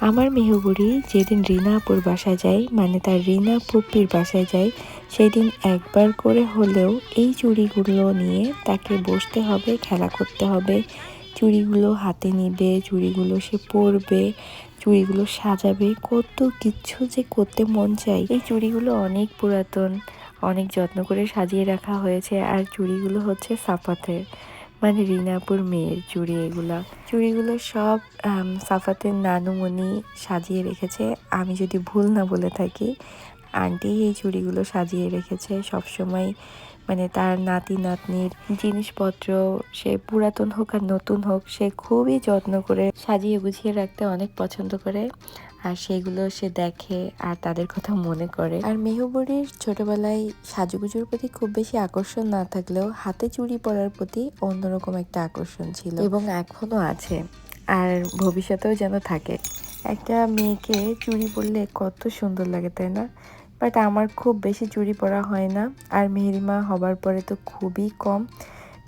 আমার মেহবুড়ি যেদিন রিনাপুর বাসায় যায় মানে তার রিনা পুপ্পির বাসায় যায়, সেদিন একবার করে হলেও এই চুড়িগুলো নিয়ে তাকে বসতে হবে, খেলা করতে হবে। চুড়িগুলো হাতে নিবে, চুড়িগুলো সে পরবে, চুড়িগুলো সাজাবে, কত কিচ্ছু যে করতে মন চাই এই চুড়িগুলো অনেক পুরাতন, অনেক যত্ন করে সাজিয়ে রাখা হয়েছে, আর চুড়িগুলো হচ্ছে সাফাতের। মানে রিনাপুর, মেয়ের চুড়ি এগুলা। চুড়িগুলো সব সাফাতে সাফাতের নানুমণি সাজিয়ে রেখেছে। আমি যদি ভুল না বলে থাকি আন্টি এই চুড়িগুলো সাজিয়ে রেখেছে সব সময় মানে তার নাতি নাতনির জিনিসপত্র, সে পুরাতন হোক আর নতুন হোক, সে খুবই যত্ন করে সাজিয়ে গুছিয়ে রাখতে অনেক পছন্দ করে। আর সেগুলো সে দেখে আর তাদের কথা মনে করে। আর মেহবুরির ছোটবেলায় সাজুগুজুর প্রতি খুব বেশি আকর্ষণ না থাকলেও হাতে চুড়ি পরার প্রতি অন্যরকম একটা আকর্ষণ ছিল এবং এখনও আছে আর ভবিষ্যতেও যেন থাকে। একটা মেয়েকে চুড়ি পরলে কত সুন্দর লাগে, তাই না? বাট আমার খুব বেশি চুরি পরা হয় না। আর মেহেরিমা হবার পরে তো খুবই কম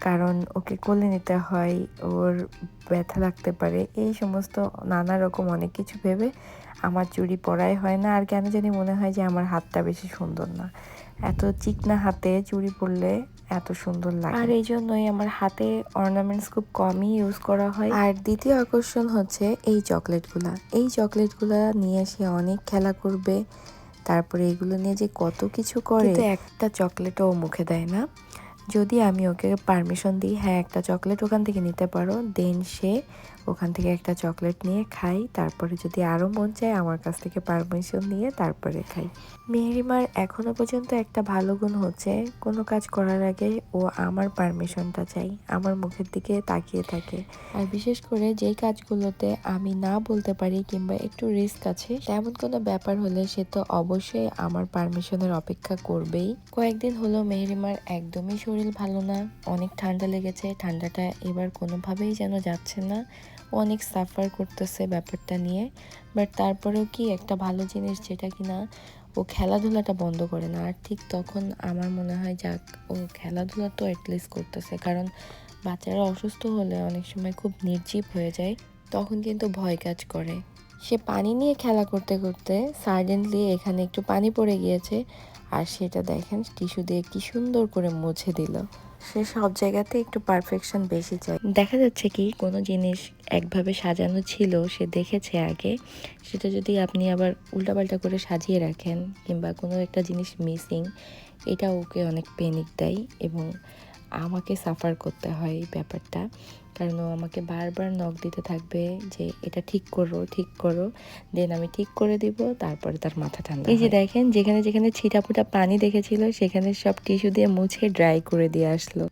কারণ ওকে কোলে নিতে হয় ওর ব্যথা লাগতে পারে এই সমস্ত নানা রকম অনেক কিছু ভেবে আমার চুড়ি পরাই হয় না। আর কেন জানি মনে হয় যে আমার হাতটা বেশি সুন্দর না। এত চিকনা হাতে চুড়ি পরলে এত সুন্দর লাগে। আর এই জন্যই আমার হাতে অর্নামেন্টস খুব কমই ইউজ করা হয়। আর দ্বিতীয় আকর্ষণ হচ্ছে এই চকলেটগুলা। এই চকলেটগুলা নিয়ে সে অনেক খেলা করবে তারপরে এগুলো নিয়ে যে কত কিছু করে। একটা চকলেটও ও মুখে দেয় না। যদি আমি ওকে পারমিশন দিই হ্যাঁ একটা চকলেট ওখান থেকে নিতে পারো। দেন সে ওখান থেকে একটা চকলেট নিয়ে খাই তারপরে যদি আরও মন চায়, আমার কাছ থেকে পারমিশন নিয়ে তারপরে খাই মেহরিমার এখনও পর্যন্ত একটা ভালো গুণ হচ্ছে, কোনো কাজ করার আগে ও আমার পারমিশনটা চাই আমার মুখের দিকে তাকিয়ে থাকে। আর বিশেষ করে যেই কাজগুলোতে আমি না বলতে পারি কিংবা একটু রিস্ক আছে, তেমন কোনো ব্যাপার হলে সে তো অবশ্যই আমার পারমিশনের অপেক্ষা করবেই। কয়েকদিন হলো মেহরিমার একদমই শরীর ভালো না, অনেক ঠান্ডা লেগেছে, ঠান্ডাটা এবার কোনোভাবেই যেন যাচ্ছে না। অনেক সাফার করতেছে ব্যাপারটা নিয়ে। বাট তারপরেও কি একটা ভালো জিনিস যেটা কি না ও খেলাধুলাটা বন্ধ করে না। আর ঠিক তখন আমার মনে হয় যাক, ও খেলাধুলা তো অ্যাটলিস্ট করতেছে। কারণ বাচ্চারা অসুস্থ হলে অনেক সময় খুব নির্জীব হয়ে যায়, তখন কিন্তু ভয় কাজ করে। সে পানি নিয়ে খেলা করতে করতে সাডেনলি এখানে একটু পানি পড়ে গিয়েছে আর সেটা দেখেন টিস্যু দিয়ে কি সুন্দর করে মুছে দিল। সে সব জায়গাতে একটু পারফেকশন বেশি চায়। দেখা যাচ্ছে কি কোনো জিনিস একভাবে সাজানো ছিল সে দেখেছে আগে। সেটা যদি আপনি আবার উল্টাপাল্টা করে সাজিয়ে রাখেন কিংবা কোনো একটা জিনিস মিসিং এটা ওকে অনেক পেনিক দেয় এবং আমাকে সাফার করতে হয় এই ব্যাপারটা। কারণ ও আমাকে বারবার নখ দিতে থাকবে যে এটা ঠিক করো ঠিক করো দেন আমি ঠিক করে দিব তারপরে তার মাথা ঠান্ডা এই যে দেখেন যেখানে যেখানে ছিটাফুটা পানি দেখেছিল সেখানে সব টিস্যু দিয়ে মুছে ড্রাই করে দিয়ে আসলো।